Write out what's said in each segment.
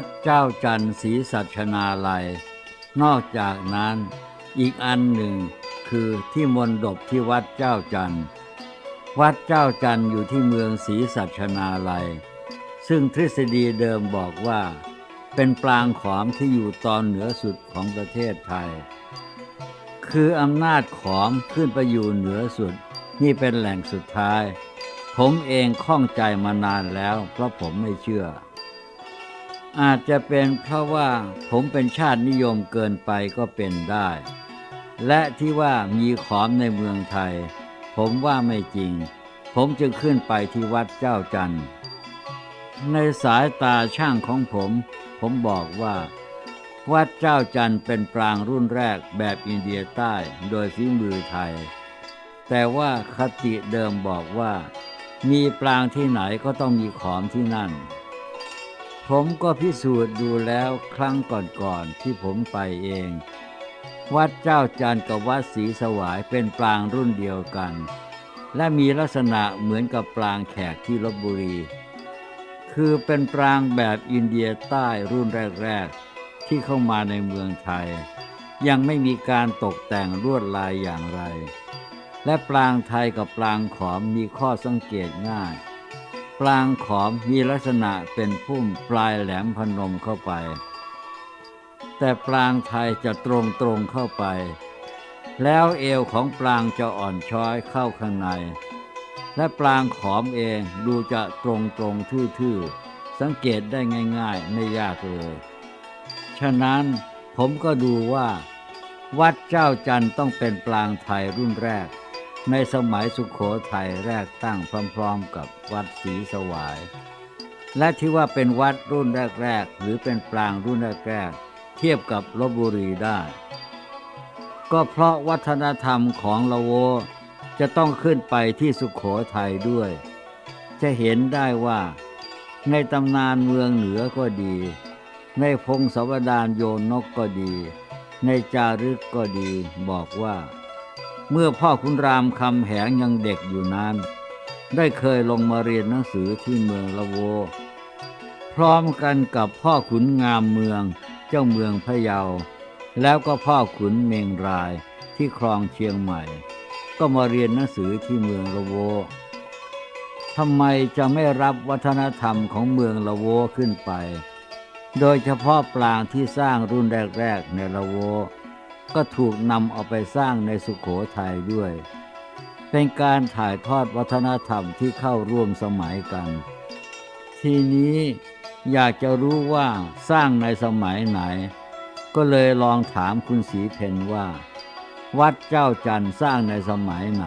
วัดเจ้าจันทร์ศรีสัชนาลัย นอกจากนั้นอีกอันหนึ่งคือที่มณฑปที่วัดเจ้าจันทร์ วัดเจ้าจันทร์อยู่ที่เมืองศรีสัชนาลัย ซึ่งทฤษฎีเดิมบอกว่า เป็นปรางขอมที่อยู่ตอนเหนือสุดของประเทศไทย คืออำนาจขอมขึ้นไปอยู่เหนือสุด นี่เป็นแหล่งสุดท้าย ผมเองข้องใจมานานแล้วเพราะผมไม่เชื่อ อาจจะเป็นเพราะว่าผมเป็นชาตินิยมเกินไปก็เป็นได้ และที่ว่ามีขอมในเมืองไทย ผมว่าไม่จริง ผมจึงขึ้นไปที่วัดเจ้าจันทร์ในสายตาช่างของผม ผมบอกว่า วัดเจ้าจันทร์เป็นปรางรุ่นแรกแบบอินเดียใต้โดยฝีมือไทย แต่ว่าคติเดิมบอกว่า มีปรางที่ไหนก็ต้องมีขอมที่นั่น ผมก็พิสูจน์ดูแล้วครั้งก่อนๆที่ผมไปเอง วัดเจ้าจันกับวัดศรีสวายเป็นปรางรุ่นเดียวกัน และมีลักษณะเหมือนกับปรางแขกที่ลบบุรี คือเป็นปรางแบบอินเดียใต้รุ่นแรกๆ ที่เข้ามาในเมืองไทย ยังไม่มีการตกแต่งลวดลายอย่างไร และปรางไทยกับปรางขอมมีข้อสังเกตง่าย ปรางขอมมีลักษณะเป็นพุ่มปลายแหลมพนมเข้าไป แต่ปรางไทยจะตรงตรงเข้าไป แล้วเอวของปรางจะอ่อนช้อยเข้าข้างใน และปรางขอมเองดูจะตรงตรงทื่อๆ สังเกตได้ง่ายๆ ไม่ยากเลย ฉะนั้นผมก็ดูว่า วัดเจ้าจันทร์ต้องเป็นปรางไทยรุ่นแรก ในสมัยสุขโขทัยแรกตั้งพร้อมๆกับวัดศรีสวาย และที่ว่าเป็นวัดรุ่นแรกๆ หรือเป็นปรางรุ่นแรกๆ เทียบกับลบบุรีได้ ก็เพราะวัฒนธรรมของละโวจะต้องขึ้นไปที่สุขโขทัยด้วย จะเห็นได้ว่าในตำนานเมืองเหนือก็ดี ในพงศาวดารโยนนกก็ดี ในจารึกก็ดีบอกว่า เมื่อพ่อคุณรามคำแหงยังเด็กอยู่นั้น ได้เคยลงมาเรียนหนังสือที่เมืองละโว พร้อมกันกับพ่อขุนงามเมืองเจ้าเมืองพะเยา แล้วก็พ่อขุนเมงรายที่ครองเชียงใหม่ ก็มาเรียนหนังสือที่เมืองละโวทำไมจะไม่รับวัฒนธรรมของเมืองละโวขึ้นไป โดยเฉพาะปรางที่สร้างรุ่นแรก ๆ ในละโว ก็ถูกนำเอาไปสร้างในสุขโขทัยด้วย เป็นการถ่ายทอดวัฒนธรรมที่เข้าร่วมสมัยกัน ทีนี้อยากจะรู้ว่าสร้างในสมัยไหน ก็เลยลองถามคุณศรีเพนว่า วัดเจ้าจันทร์สร้างในสมัยไหน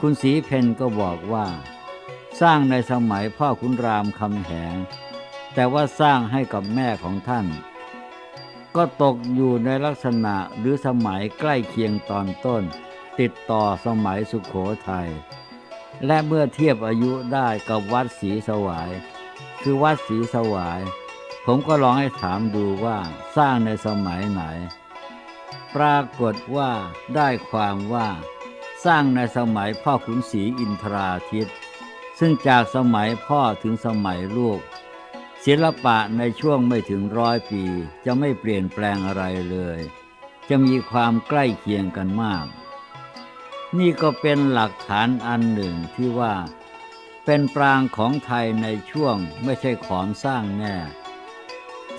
คุณศรีเพนก็บอกว่า สร้างในสมัยพ่อคุณรามคำแหงแต่ว่าสร้างให้กับแม่ของท่าน ก็ตกอยู่ในลักษณะหรือสมัยใกล้เคียงตอนต้น ติดต่อสมัยสุขโขทัยและเมื่อเทียบอายุได้กับวัดศรีสวาย คือวัดศรีสวาย ผมก็ลองให้ถามดูว่าสร้างในสมัยไหน ปรากฏว่าได้ความว่า สร้างในสมัยพ่อขุนศรีอินทราทิต ซึ่งจากสมัยพ่อถึงสมัยลูก ศิลปะในช่วงไม่ถึงร้อยปี จะไม่เปลี่ยนแปลงอะไรเลย จะมีความใกล้เคียงกันมาก นี่ก็เป็นหลักฐานอันหนึ่งที่ว่า เป็นปรางของไทยในช่วงไม่ใช่ของสร้างแน่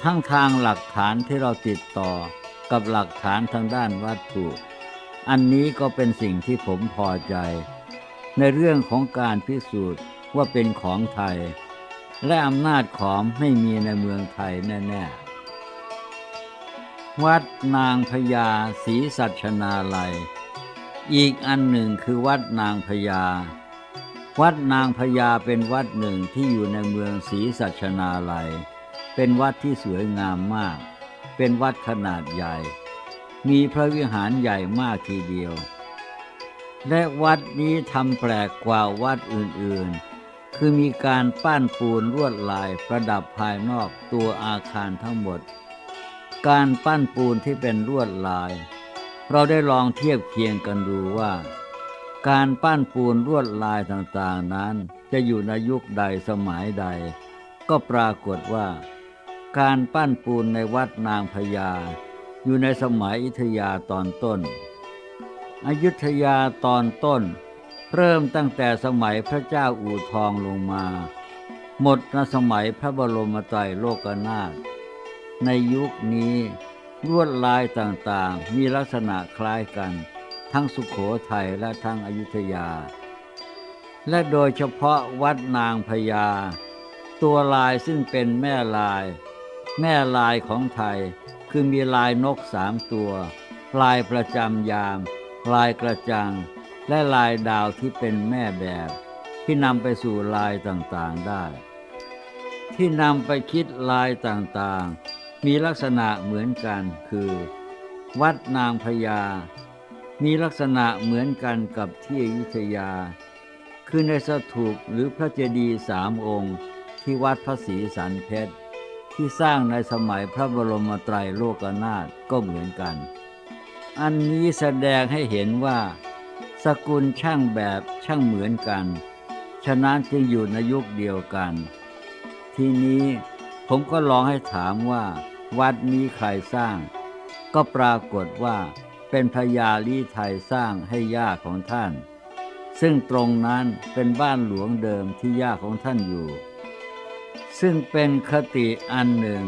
ทั้งทางหลักฐานที่เราติดต่อกับหลักฐานทางด้านวัตถุ อันนี้ก็เป็นสิ่งที่ผมพอใจ ในเรื่องของการพิสูจน์ว่าเป็นของไทย และอำนาจของไม่มีในเมืองไทยแน่ๆ วัดนางพญาศรีสัชนาลัย อีกอันหนึ่งคือวัดนางพญา วัดนางพญาเป็นวัดหนึ่งที่อยู่ในเมืองศรีสัชนาลัย เป็นวัดที่สวยงามมาก เป็นวัดขนาดใหญ่ มีพระวิหารใหญ่มากทีเดียว และวัดนี้ทำแปลกกว่าวัดอื่นๆ คือมีการปั้นปูนลวดลายประดับภายนอกตัวอาคารทั้งหมด การปั้นปูนที่เป็นลวดลาย เราได้ลองเทียบเคียงกันดูว่า การปั้นปูนลวดลายต่างๆนั้น จะอยู่ในยุคใดสมัยใด ก็ปรากฏว่า การปั้นปูนในวัดนางพญาอยู่ในสมัยอยุธยาตอนต้น อยุธยาตอนต้น เริ่มตั้งแต่สมัยพระเจ้าอู่ทองลงมา หมดในสมัยพระบรมไตรโลกนาถในยุคนี้ลวดลายต่างๆ มีลักษณะคล้ายกัน ทั้งสุขโขทัยและทั้งอยุธยา และโดยเฉพาะวัดนางพญา ตัวลายซึ่งเป็นแม่ลาย แม่ลายของไทยคือมีลายนกสามตัว ลายประจำยาม ลายกระจัง และลายดาวที่เป็นแม่แบบที่นำไปสู่ลายต่างๆได้ ที่นำไปคิดลายต่างๆ มีลักษณะเหมือนกันคือ วัดนางพญา มีลักษณะเหมือนกันกับที่อยุธยา คือในสถูปหรือพระเจดีย์สามองค์ ที่วัดพระศรีสันเพชรที่สร้างในสมัยพระบรมไตรโลกนาถก็เหมือนกัน อันนี้แสดงให้เห็นว่า สกุลช่างแบบช่างเหมือนกัน ฉะนั้นจึงอยู่ในยุคเดียวกัน ทีนี้ผมก็ลองให้ถามว่า วัดนี้ใครสร้าง ก็ปรากฏว่าเป็นพญาลีไทยสร้างให้ย่าของท่าน ซึ่งตรงนั้นเป็นบ้านหลวงเดิมที่ย่าของท่านอยู่ ซึ่งเป็นคติอันหนึ่ง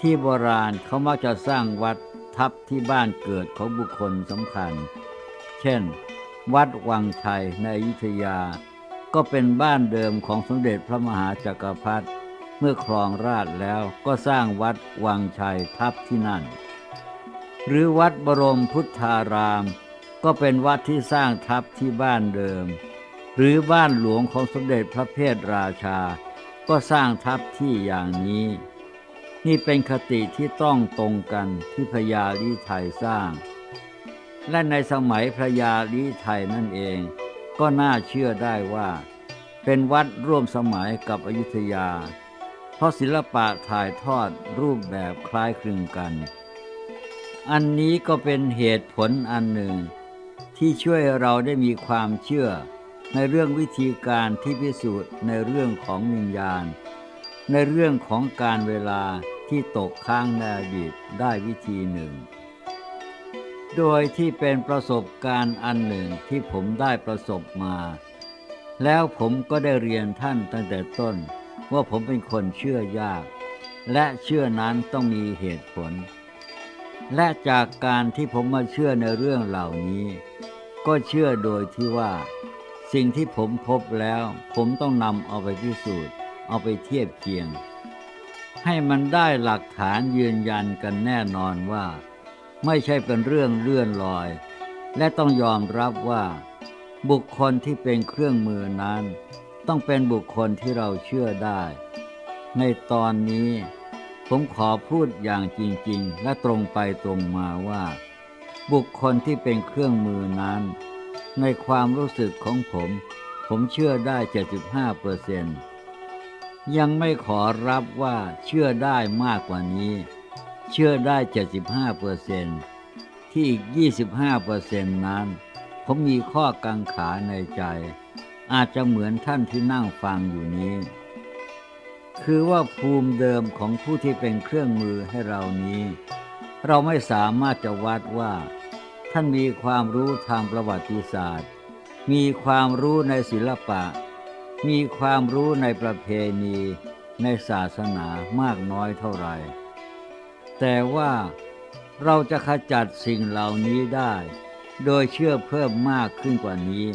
ที่โบราณเขามักจะสร้างวัดทับที่บ้านเกิดของบุคคลสำคัญ เช่น วัดวังชัยในอยุธยา ก็เป็นบ้านเดิมของสมเด็จพระมหาจักรพรรดิเมื่อครองราชแล้วก็สร้างวัดวังชัยทับที่นั่น หรือวัดบรมพุทธาราม ก็เป็นวัดที่สร้างทับที่บ้านเดิม หรือบ้านหลวงของสมเด็จพระเพทราชา ก็สร้างทับที่อย่างนี้ นี่เป็นคติที่ต้องตรงกันที่พญาลีไทยสร้าง และในสมัยพระยาลีไทยนั่นเอง ก็น่าเชื่อได้ว่า เป็นวัดร่วมสมัยกับอยุธยา เพราะศิลปะถ่ายทอดรูปแบบคล้ายคลึงกัน อันนี้ก็เป็นเหตุผลอันหนึ่ง ที่ช่วยเราได้มีความเชื่อในเรื่องวิธีการที่พิสูจน์ในเรื่องของวิญญาณ ในเรื่องของการเวลาที่ตกค้างในอดีตได้วิธีหนึ่ง โดยที่เป็นประสบการณ์อันหนึ่งที่ผมได้ประสบมา แล้วผมก็ได้เรียนท่านตั้งแต่ต้น ว่าผมเป็นคนเชื่อยาก และเชื่อนั้นต้องมีเหตุผล และจากการที่ผมมาเชื่อในเรื่องเหล่านี้ ก็เชื่อโดยที่ว่า สิ่งที่ผมพบแล้ว ผมต้องนำเอาไปพิสูจน์ เอาไปเทียบเคียง ให้มันได้หลักฐานยืนยันกันแน่นอนว่า ไม่ใช่เป็นเรื่องเลื่อนลอย และต้องยอมรับว่า บุคคลที่เป็นเครื่องมือนั้น ต้องเป็นบุคคลที่เราเชื่อได้ ในตอนนี้ ผมขอพูดอย่างจริงๆ และตรงไปตรงมาว่า บุคคลที่เป็นเครื่องมือนั้น ในความรู้สึกของผม ผมเชื่อได้ 75เปอร์เซนต์ยังไม่ขอรับว่าเชื่อได้มากกว่านี้ เชื่อได้ 75เปอร์เซนที่อีก 25เปอร์เซนนั้น ผมมีข้อกังขาในใจ อาจจะเหมือนท่านที่นั่งฟังอยู่นี้ คือว่าภูมิเดิมของผู้ที่เป็นเครื่องมือให้เรานี้ เราไม่สามารถจะวัดว่า ท่านมีความรู้ทางประวัติศาสตร์ มีความรู้ในศิลปะ มีความรู้ในประเพณีในศาสนามากน้อยเท่าไหร่ แต่ว่าเราจะขจัดสิ่งเหล่านี้ได้ โดยเชื่อเพิ่มมากขึ้นกว่านี้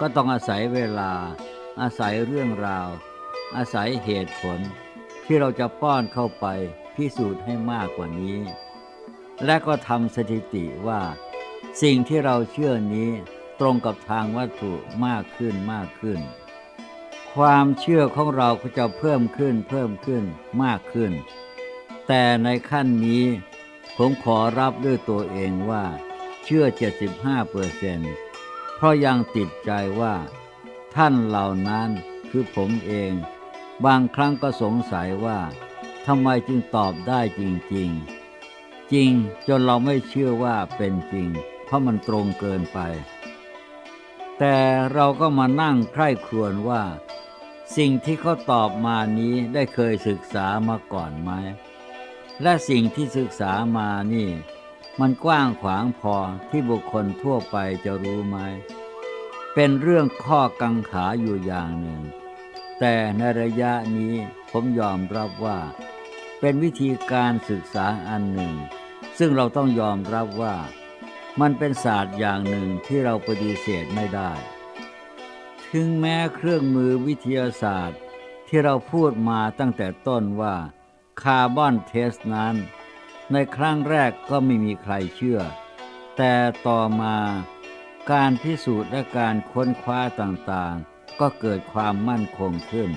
ก็ต้องอาศัยเวลา อาศัยเรื่องราว อาศัยเหตุผล ที่เราจะป้อนเข้าไปพิสูจน์ให้มากกว่านี้ และก็ทำสถิติว่า สิ่งที่เราเชื่อนี้ตรงกับทางวัตถุมากขึ้นมากขึ้น ความเชื่อของเราก็จะเพิ่มขึ้นเพิ่มขึ้นมากขึ้น แต่ในขั้นนี้ผมขอรับด้วยตัวเองว่า เชื่อ 75เปอร์เซนเพราะยังติดใจว่า ท่านเหล่านั้นคือผมเอง บางครั้งก็สงสัยว่าทำไมจึงตอบได้จริง ๆ จริงจนเราไม่เชื่อว่าเป็นจริง เพราะมันตรงเกินไป แต่เราก็มานั่งใคร่ครวญว่า สิ่งที่เขาตอบมานี้ได้เคยศึกษามาก่อนไหม และสิ่งที่ศึกษามานี่ มันกว้างขวางพอที่บุคคลทั่วไปจะรู้ไหม เป็นเรื่องข้อกังขาอยู่อย่างหนึ่ง แต่ในระยะนี้ผมยอมรับว่า เป็นวิธีการศึกษาอันหนึ่ง ซึ่งเราต้องยอมรับว่า มันเป็นศาสตร์อย่างหนึ่งที่เราปฏิเสธไม่ได้ ถึงแม้เครื่องมือวิทยาศาสตร์ที่เราพูดมาตั้งแต่ต้นว่า คาร์บอนเทสนั้น ในครั้งแรกก็ไม่มีใครเชื่อ แต่ต่อมาการพิสูจน์และการค้นคว้าต่างๆ ก็เกิดความมั่นคงขึ้น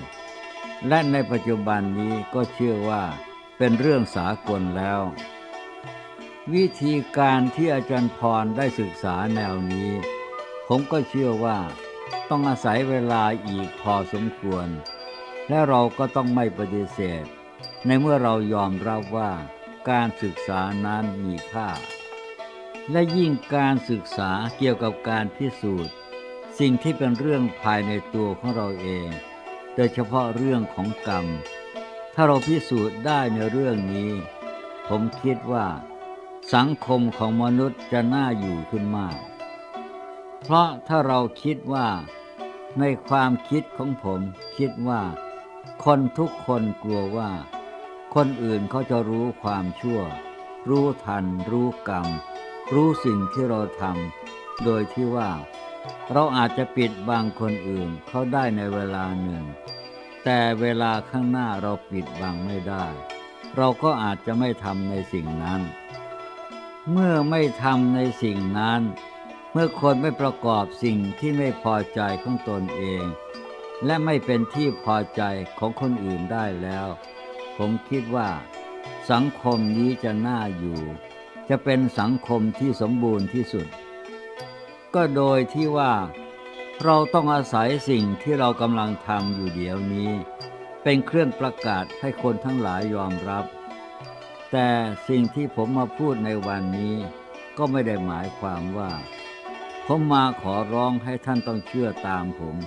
และในปัจจุบันนี้ก็เชื่อว่าเป็นเรื่องสากลแล้ว วิธีการที่อาจารย์พรได้ศึกษาแนวนี้ ผมก็เชื่อว่าต้องอาศัยเวลาอีกพอสมควร และเราก็ต้องไม่ปฏิเสธ ในเมื่อเรายอมรับว่าการศึกษานั้นมีค่า และยิ่งการศึกษาเกี่ยวกับการพิสูจน์ สิ่งที่เป็นเรื่องภายในตัวของเราเอง โดยเฉพาะเรื่องของกรรม ถ้าเราพิสูจน์ได้ในเรื่องนี้ ผมคิดว่า สังคมของมนุษย์จะน่าอยู่ขึ้นมาก เพราะถ้าเราคิดว่า ในความคิดของผมคิดว่า คนทุกคนกลัวว่า คนอื่นเขาจะรู้ความชั่ว รู้ทัน รู้กรรม รู้สิ่งที่เราทำโดยที่ว่า เราอาจจะปิดบังคนอื่นเขาได้ในเวลาหนึ่ง แต่เวลาข้างหน้าเราปิดบังไม่ได้ เราก็อาจจะไม่ทำในสิ่งนั้น เมื่อไม่ทำในสิ่งนั้น เมื่อคนไม่ประกอบสิ่งที่ไม่พอใจของตนเอง และไม่เป็นที่พอใจของคนอื่นได้แล้ว ผมคิดว่า สังคมนี้จะน่าอยู่ จะเป็นสังคมที่สมบูรณ์ที่สุด ก็โดยที่ว่าเราต้องอาศัยสิ่งที่เรากำลังทำอยู่เดี๋ยวนี้ เป็นเครื่องประกาศให้คนทั้งหลายยอมรับ แต่สิ่งที่ผมมาพูดในวันนี้ ก็ไม่ได้หมายความว่า ผมมาขอร้องให้ท่านต้องเชื่อตามผม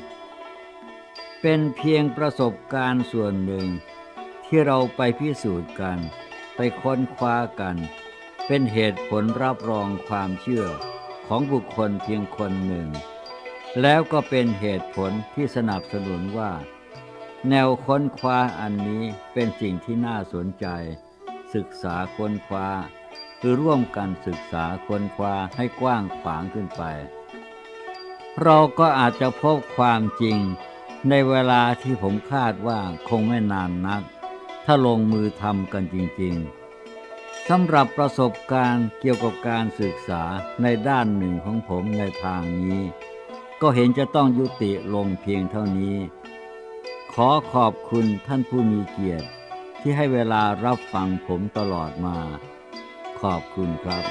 เป็นเพียงประสบการณ์ส่วนหนึ่ง ที่เราไปพิสูจน์กัน ไปค้นคว้ากัน เป็นเหตุผลรับรองความเชื่อของบุคคลเพียงคนหนึ่ง แล้วก็เป็นเหตุผลที่สนับสนุนว่า แนวค้นคว้าอันนี้เป็นสิ่งที่น่าสนใจ ศึกษาค้นคว้า คือร่วมกันศึกษาค้นคว้าให้กว้างขวางขึ้นไป เราก็อาจจะพบความจริงในเวลาที่ผมคาดว่าคงไม่นานนัก ถ้าลงมือทำกันจริงๆสำหรับประสบการณ์เกี่ยวกับการศึกษาในด้านหนึ่งของผมในทางนี้ ก็เห็นจะต้องยุติลงเพียงเท่านี้ ขอขอบคุณท่านผู้มีเกียรติ ที่ให้เวลารับฟังผมตลอดมา ขอบคุณครับ